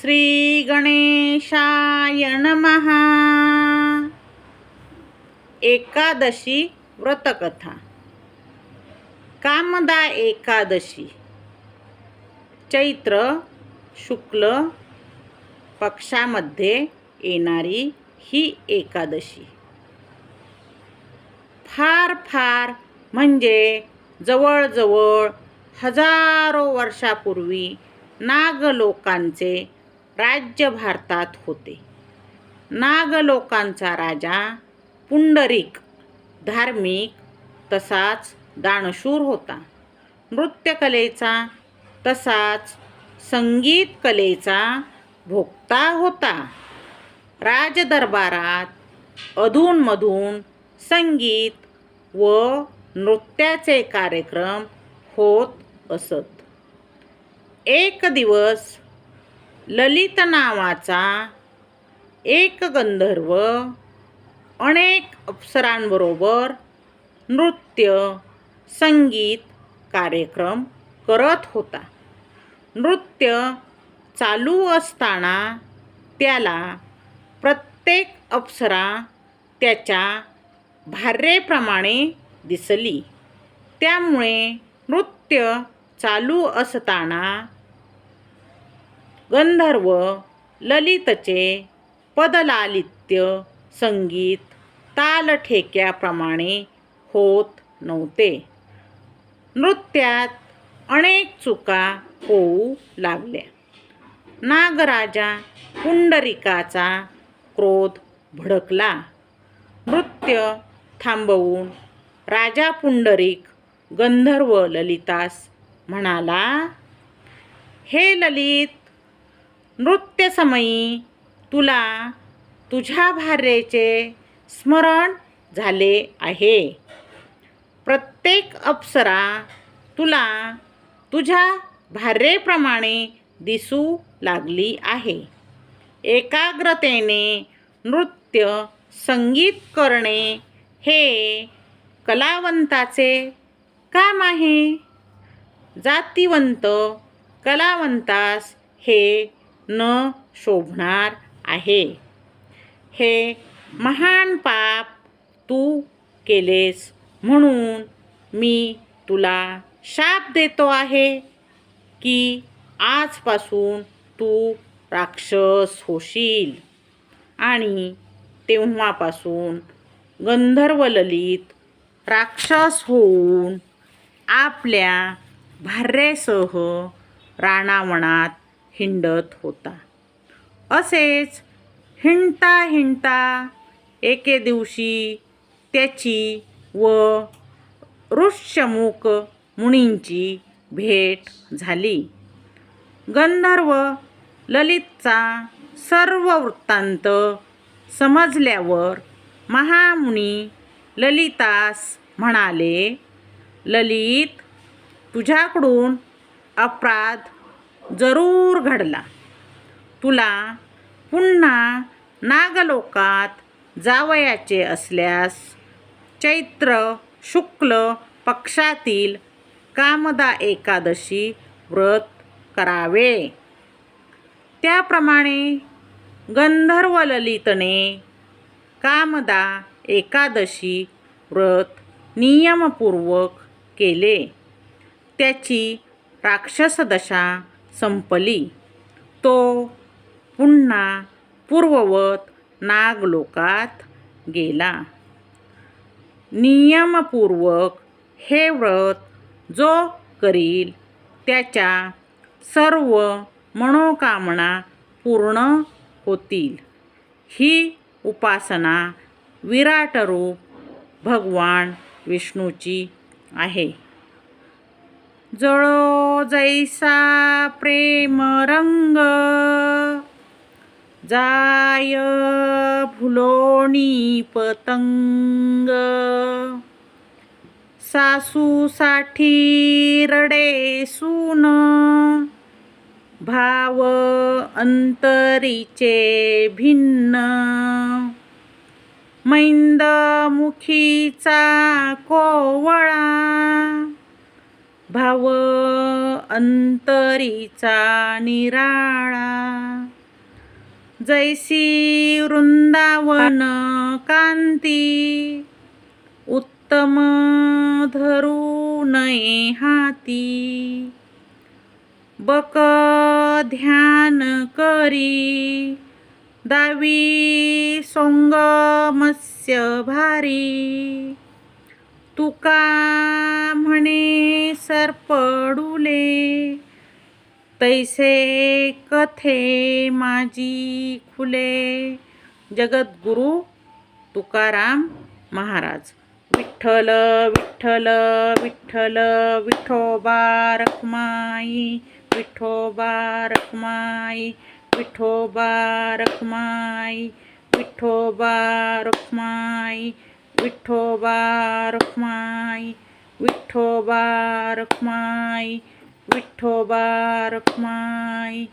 श्री गणेशाय नमहा एकादशी व्रतकथा। कामदा एकादशी। चैत्र शुक्ल पक्षामध्ये येणारी ही एकादशी। फार फार म्हणजे जवळजवळ हजारो वर्षापूर्वी नागलोकांचे राज्य भारतात होते. नागलोकांचा राजा पुंडरीक धार्मिक तसाच दानशूर होता. नृत्यकलेचा तसाच संगीत कलेचा भोगता होता. राजदरबारात अधूनमधून संगीत व नृत्याचे कार्यक्रम होत असत. एक दिवस ललित नावाचा एक गंधर्व अनेक अप्सरांबरोबर नृत्य संगीत कार्यक्रम करत होता. नृत्य चालू असताना त्याला प्रत्येक अप्सरा त्याच्या भार्येप्रमाणे दिसली. त्यामुळे नृत्य चालू असताना गंधर्व ललितचे पदलालित्य संगीत तालठेक्याप्रमाणे होत नव्हते. नृत्यात अनेक चुका होऊ लागल्या. नागराजा पुंडरिकाचा क्रोध भडकला. नृत्य थांबवून राजा पुंडरीक गंधर्व ललितास म्हणाला हे ललित नृत्यसमयी तुला तुझ्या भार्येचे स्मरण झाले आहे. प्रत्येक अप्सरा तुला तुझ्या भार्येप्रमाणे दिसू लागली आहे. एकाग्रतेने नृत्य संगीत करणे हे कलावंताचे काम आहे. जातीवंत कलावंतास हे न शोभणार आहे. हे महान पाप तू केलेस म्हणून मी तुला शाप देतो आहे की आजपासून तू राक्षस होशील. आणि तेव्हापासून गंधर्व ललित राक्षस होऊन आपल्या भार्येसह राणावणात हिंडत होता. असेच हिंडता हिंडता एके दिवशी त्याची व ऋष्यमुख मुनींची भेट झाली. गंधर्व ललितचा सर्व वृत्तांत समजल्यावर महामुनी ललितास म्हणाले ललित तुझ्याकडून अपराध जरूर घडला. तुला पुन्हा नागलोकात जावयाचे असल्यास चैत्र शुक्ल पक्षातील कामदा एकादशी व्रत करावे. त्याप्रमाणे गंधर्व ललितने कामदा एकादशी व्रत नियमपूर्वक केले. त्याची राक्षसदशा संपली. तो पुन्हा पूर्ववत नागलोकात गेला. नियमपूर्वक हे व्रत जो करील त्याच्या सर्व मनोकामना पूर्ण होतील. ही उपासना विराट रूप भगवान विष्णूची आहे. जळो जैसा प्रेम रंग जाय फुलोणी पतंग। सासूसाठी रडे सून भाव अंतरीचे भिन्न। मैंदमुखीचा कोवळा भाव अंतरीचा निराळा. जैसी वृंदावन कांती उत्तम धरू नये हाती. बक ध्यान करी दावी सोंगमस्य भारी. तुका म्हणे सरपडुले तैसे कथे माझी खुले. जगद्गुरु तुकाराम महाराज. विठ्ठल विठ्ठल विठ्ठल विठोबा रखमाई विठोबा रखमाई विठोबा रखमाई विठोबा रखमाई विठोबा रखमाई विठोबा रखमाई विठोबा रखमाई